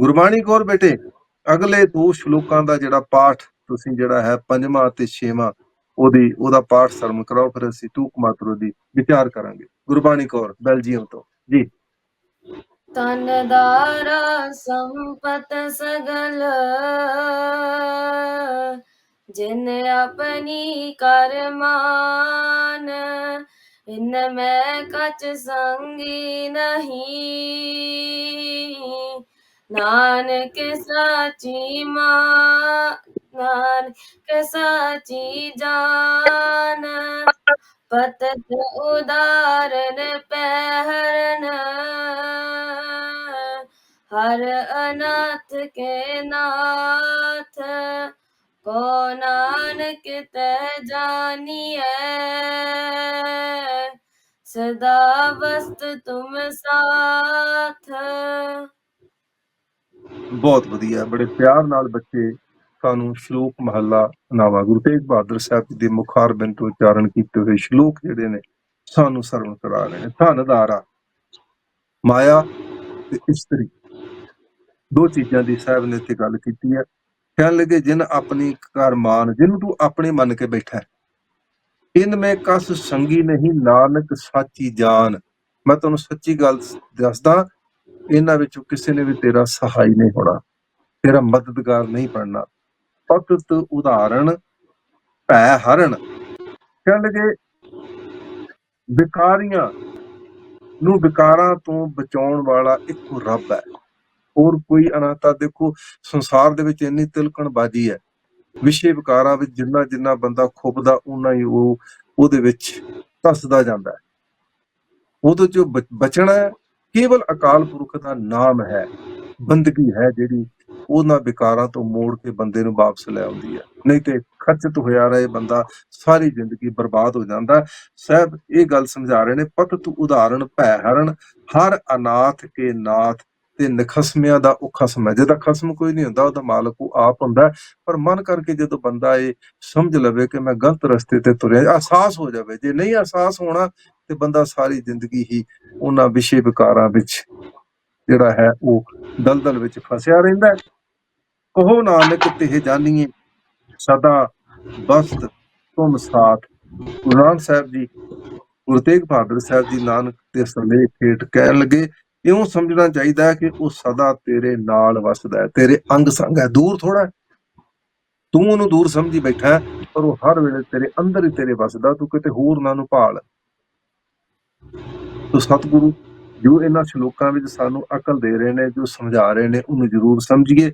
ਗੁਰਬਾਣੀ ਕੌਰ ਬੇਟੇ, ਅਗਲੇ ਦੋ ਸ਼ਲੋਕਾਂ ਦਾ ਜਿਹੜਾ ਪਾਠ ਤੁਸੀਂ ਜਿਹੜਾ ਹੈ ਪੰਜਵਾਂ ਤੇ ਛੇਵਾਂ, ਉਹਦੀ, ਉਹਦਾ ਪਾਠ ਸਰਮ ਕਰਾਓ, ਫਿਰ ਅਸੀਂ ਤੂਕ ਮਾਤਰੋ ਦੀ ਵਿਚਾਰ ਕਰਾਂਗੇ। ਗੁਰਬਾਣੀ ਕੌਰ ਬੈਲਜੀਅਮ ਤੋਂ। ਜੀ। ਤਨ ਦਾਰਾ ਸੰਪਤ ਸਗਲ, ਜਿਨ ਆਪਣੀ ਕਰਮਾਨ ਇਨ ਮੈਂ ਕਚ ਸੰਗੀ ਨਹੀਂ। ਨਾਨਕ ਸਾਚੀ ਮਾਂ, ਨਾਨਕ ਸਾਚੀ ਜਾਨ। ਪਤਤ ਉਦਾਰਨ ਪਹਿਰਨ, ਹਰ ਅਨਾਥ ਕੇ ਨਾਥ। ਕੋ ਨਾਨਕ ਤੈ ਜਾਣੀਐ ਸਦਾ ਵਸਤ ਤੁਮ ਸਾਥ। ਬਹੁਤ ਵਧੀਆ, ਬੜੇ ਪਿਆਰ ਨਾਲ ਬੱਚੇ ਸਾਨੂੰ ਸ਼ਲੋਕ ਮਹੱਲਾ ਨਾਵਾ ਗੁਰੂ ਤੇਗ ਬਹਾਦਰ ਸਾਹਿਬ ਜੀ ਦੇ ਮੁਖਾਰ ਬਿੰਦ ਤੋਂ ਉਚਾਰਨ ਕੀਤੇ ਹੋਏ ਸ਼ਲੋਕ ਜਿਹੜੇ ਨੇ, ਸਾਨੂੰ ਸਰਵਣ ਕਰਾ ਰਹੇ ਨੇ। ਧਨ ਦਾਰਾ ਮਾਇਆ ਤੇ ਇਸਤਰੀ। ਦੋ ਚੀਜ਼ਾਂ ਦੀ ਸਾਹਿਬ ਨੇ ਇੱਥੇ ਗੱਲ ਕੀਤੀ ਹੈ। ਕਹਿਣ ਲੱਗੇ, ਜਿਨ ਆਪਣੀ ਕਰ ਮਾਨ, ਜਿਹਨੂੰ ਤੂੰ ਆਪਣੇ ਮੰਨ ਕੇ ਬੈਠਾ ਹੈ, ਇਨ ਮੈਂ ਕਸ ਸੰਗੀ ਨਹੀਂ, ਨਾਨਕ ਸਾਚੀ ਜਾਨ। ਮੈਂ ਤੁਹਾਨੂੰ ਸੱਚੀ ਗੱਲ ਦੱਸਦਾ ਇਹਨਾਂ ਵਿੱਚੋਂ ਕਿਸੇ ਨੇ ਵੀ ਤੇਰਾ ਸਹਾਈ ਨਹੀਂ ਹੋਣਾ, ਤੇਰਾ ਮਦਦਗਾਰ ਨਹੀਂ ਬਣਨਾ। ਫਕਤ ਉਦਾਹਰਣ ਭੈ ਹਰਨ ਕਹਿਣ ਲੱਗੇ ਵਿਕਾਰੀਆਂ ਨੂੰ ਵਿਕਾਰਾਂ ਤੋਂ ਬਚਾਉਣ ਵਾਲਾ ਇੱਕੋ ਰੱਬ ਹੈ, ਹੋਰ ਕੋਈ ਅਨਾਤਾ ਦੇਖੋ ਸੰਸਾਰ ਦੇ ਵਿੱਚ ਇੰਨੀ ਤਿਲਕਣਬਾਜ਼ੀ ਹੈ, ਵਿਸ਼ੇ ਵਿਕਾਰਾਂ ਵਿੱਚ ਜਿੰਨਾ ਜਿੰਨਾ ਬੰਦਾ ਖੁੱਬਦਾ ਉਨਾ ਹੀ ਉਹ ਉਹਦੇ ਵਿੱਚ ਧਸਦਾ ਜਾਂਦਾ ਹੈ। ਉਹਦੇ ਚੋਂ ਬਚਣਾ ਕੇਵਲ ਅਕਾਲ ਪੁਰਖ ਦਾ ਨਾਮ ਹੈ, ਬੰਦਗੀ ਹੈ ਜਿਹੜੀ ਉਹਨਾਂ ਵਿਕਾਰਾਂ ਤੋਂ ਮੋੜ ਕੇ ਬੰਦੇ ਨੂੰ ਵਾਪਸ ਲੈ ਆਉਂਦੀ ਹੈ। ਨਹੀਂ ਤੇ ਖਰਚਤ ਹੋਇਆ ਰਹੇ ਬੰਦਾ, ਸਾਰੀ ਜ਼ਿੰਦਗੀ ਬਰਬਾਦ ਹੋ ਜਾਂਦਾ। ਹੈ। ਇਹ ਗੱਲ ਸਮਝਾ ਰਹੇ ਨੇ ਪਤ ਤੂੰ ਉਦਾਹਰਣ ਭੈ ਹਰਨ ਹਰ ਅਨਾਥ ਕੇ ਨਾਥ ਤੇ ਨਖਸਮਿਆਂ ਦਾ ਉਹ ਖਸਮ ਹੈ। ਜਿਹਦਾ ਖਸਮ ਕੋਈ ਨਹੀਂ ਹੁੰਦਾ, ਉਹਦਾ ਮਾਲਕ ਉਹ ਆਪ ਹੁੰਦਾ ਪਰ ਮਨ ਕਰਕੇ ਜਦੋਂ ਬੰਦਾ ਇਹ ਸਮਝ ਲਵੇ ਕਿ ਮੈਂ ਗਲਤ ਰਸਤੇ ਤੇ ਤੁਰਿਆ, ਅਹਿਸਾਸ ਹੋ ਜਾਵੇ। ਜੇ ਨਹੀਂ ਅਹਿਸਾਸ ਹੋਣਾ ਤੇ ਬੰਦਾ ਸਾਰੀ ਜ਼ਿੰਦਗੀ ਹੀ ਉਹਨਾਂ ਵਿਸ਼ੇ ਵਿਕਾਰਾਂ ਵਿੱਚ ਜਿਹੜਾ ਹੈ ਉਹ ਦਲਦਲ ਵਿੱਚ ਫਸਿਆ ਰਹਿੰਦਾ ਹੈ। ਕਹੋ ਨਾਨਕ ਤੇ ਜਾਨੀਏ, ਸਦਾ ਬਸਤ ਤੁਮ ਸਾਥ। ਗੁਰੂ ਸਾਹਿਬ ਜੀ, ਗੁਰੂ ਤੇਗ ਬਹਾਦਰ ਸਾਹਿਬ ਜੀ ਨਾਨਕ ਦੇ ਸੰਦੇਸ਼ ਹੇਠ ਕਹਿਣ ਲੱਗੇ, ਇਉਂ ਸਮਝਣਾ ਚਾਹੀਦਾ ਹੈ ਕਿ ਉਹ ਸਦਾ ਤੇਰੇ ਨਾਲ ਵਸਦਾ ਹੈ, ਤੇਰੇ ਅੰਗ ਸੰਗ ਹੈ, ਦੂਰ ਥੋੜਾ ਤੂੰ ਉਹਨੂੰ ਦੂਰ ਸਮਝੀ ਬੈਠਾ ਪਰ ਉਹ ਹਰ ਵੇਲੇ ਤੇਰੇ ਅੰਦਰ ਹੀ ਤੇਰੇ ਵਸਦਾ, ਤੂੰ ਕਿਤੇ ਹੋਰ ਨਾ ਨੂੰ ਭਾਲ। ਤੋ ਸਤਿਗੁਰੂ, ਜੋ ਇਹਨਾਂ ਸ਼ਲੋਕਾਂ ਵਿੱਚ ਸਾਨੂੰ ਅਕਲ ਦੇ ਰਹੇ ਨੇ, ਜੋ ਸਮਝਾ ਰਹੇ ਨੇ, ਉਹਨੂੰ ਜ਼ਰੂਰ ਸਮਝੀਏ।